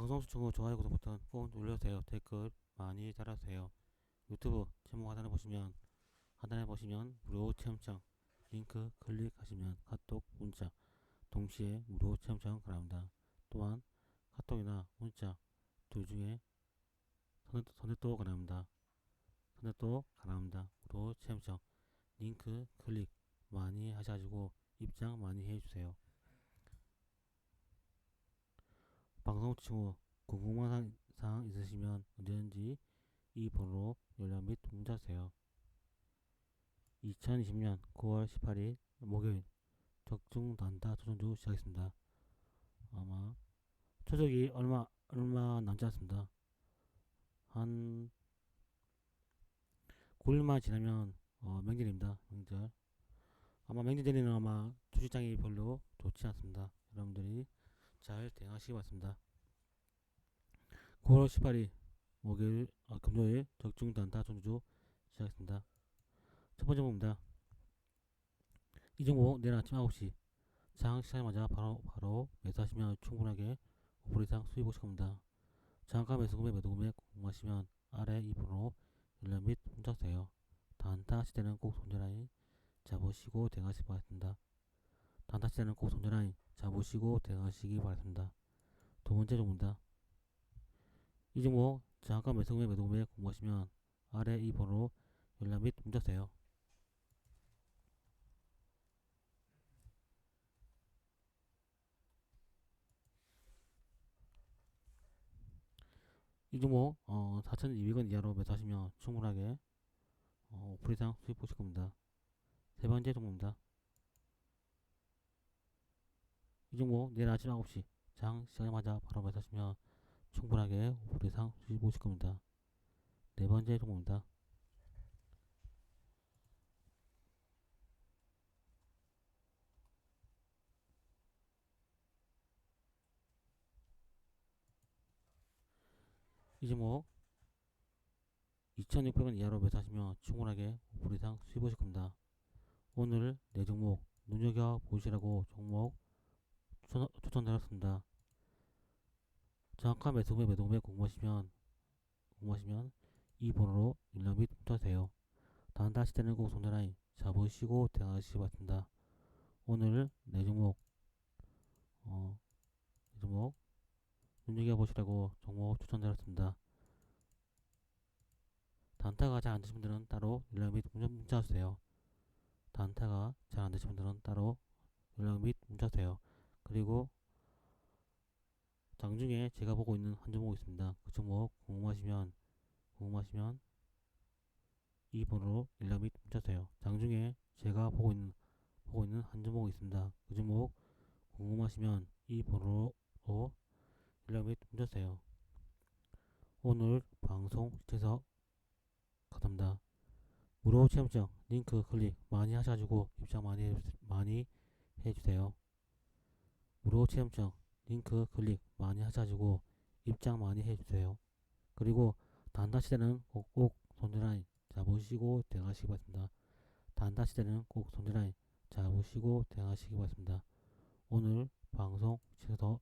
방송 후 좋아요 구독 버튼 꼭 눌러주세요. 댓글 많이 달아주세요. 유튜브 제목 하단에 보시면 하단에 보시면 무료 체험장 링크 클릭하시면 카톡 문자 동시에 무료 체험장 가랍니다. 또한 카톡이나 문자 둘 중에 선택, 선택도 가능합니다. 선택도 가능합니다. 무료 체험장 링크 클릭 많이 하셔가지고 입장 많이 해주세요. 방송 후 궁금한 사항- 있으시면 언제든지 이 번호로 연락 및 문자 주세요. 2020년 9월 18일 목요일 적중 단타 도전주 시작했습니다. 아마 초적이 얼마 얼마 남지 않습니다. 한 9일만 지나면 어, 명절입니다. 명절. 아마 명절 전에는 아마 주식장이 별로 좋지 않습니다. 여러분들이 잘 대응하시기 바랍니다. 9월 18일 목요일 아, 금요일 적중 단타 전주 시작했습니다. 첫 번째 부분입니다. 이 종목 내일 아침 9시 장 시작하자마자 바로 바로 매수하시면 충분하게 5% 이상 수익 보실 겁니다. 장가 매수 구매 매도 구매 궁금하시면 아래 이 번호로 연락 및 주세요. 단타 시대는 꼭 손절하니 잡으시고 대응하시기 바랍니다. 단타 시대는 꼭 손절하니 잡으시고 대응하시기 바랍니다. 두 번째 종목입니다. 이 종목 장가 매수 구매 매도 구매 궁금하시면 아래 이 번호로 연락 및 문자 주세요. 이 종목 어, 4,200원 이하로 매수하시면 충분하게 어, 5% 이상 수익 보실 겁니다. 세 번째 종목입니다. 이 종목 내일 아침 9시 장 시작하자마자 바로 매수하시면 충분하게 5% 이상 수익 보실 겁니다. 네 번째 종목입니다. 이 종목 2,600원 이하로 매수하시면 충분하게 5% 이상 수익 보실 겁니다. 오늘 네 종목 눈여겨보시라고 종목 추천, 추천드렸습니다. 정확한 매수 구매 매도 구매 궁금하시면 궁금하시면 이 번호로 연락 및 문자 주세요. 단타 시대는 꼭 손절하니 잡으시고 대응하시기 바랍니다. 오늘 네 종목 어, 네 종목 눈여겨보시라고 종목 추천드렸습니다. 단타가 잘 안 되신 분들은 따로 연락 및 문자, 주세요. 단타가 잘 안 되신 분들은 따로 연락 및 문자 주세요. 그리고 장 중에 제가 보고 있는 한 종목 있습니다. 그 종목 궁금하시면 궁금하시면 이 번호로 연락 및 문자 주세요. 장 중에 제가 보고 있는 보고 있는 한 종목 있습니다. 그 종목 궁금하시면 이 번호로 연락 및 문자 주세요. 오늘 방송 시청해서 감사합니다. 무료 체험장 링크 클릭 많이 하셔가지고 입장 많이 해, 많이 해주세요. 무료 체험장 링크 클릭 많이 하셔가지고 입장 많이 해주세요. 그리고 단타 시대는 꼭, 꼭 손절라인 잡으시고 대응하시기 바랍니다. 단타 시대는 꼭 손절라인 잡으시고 대응하시기 바랍니다. 오늘 방송 시청해서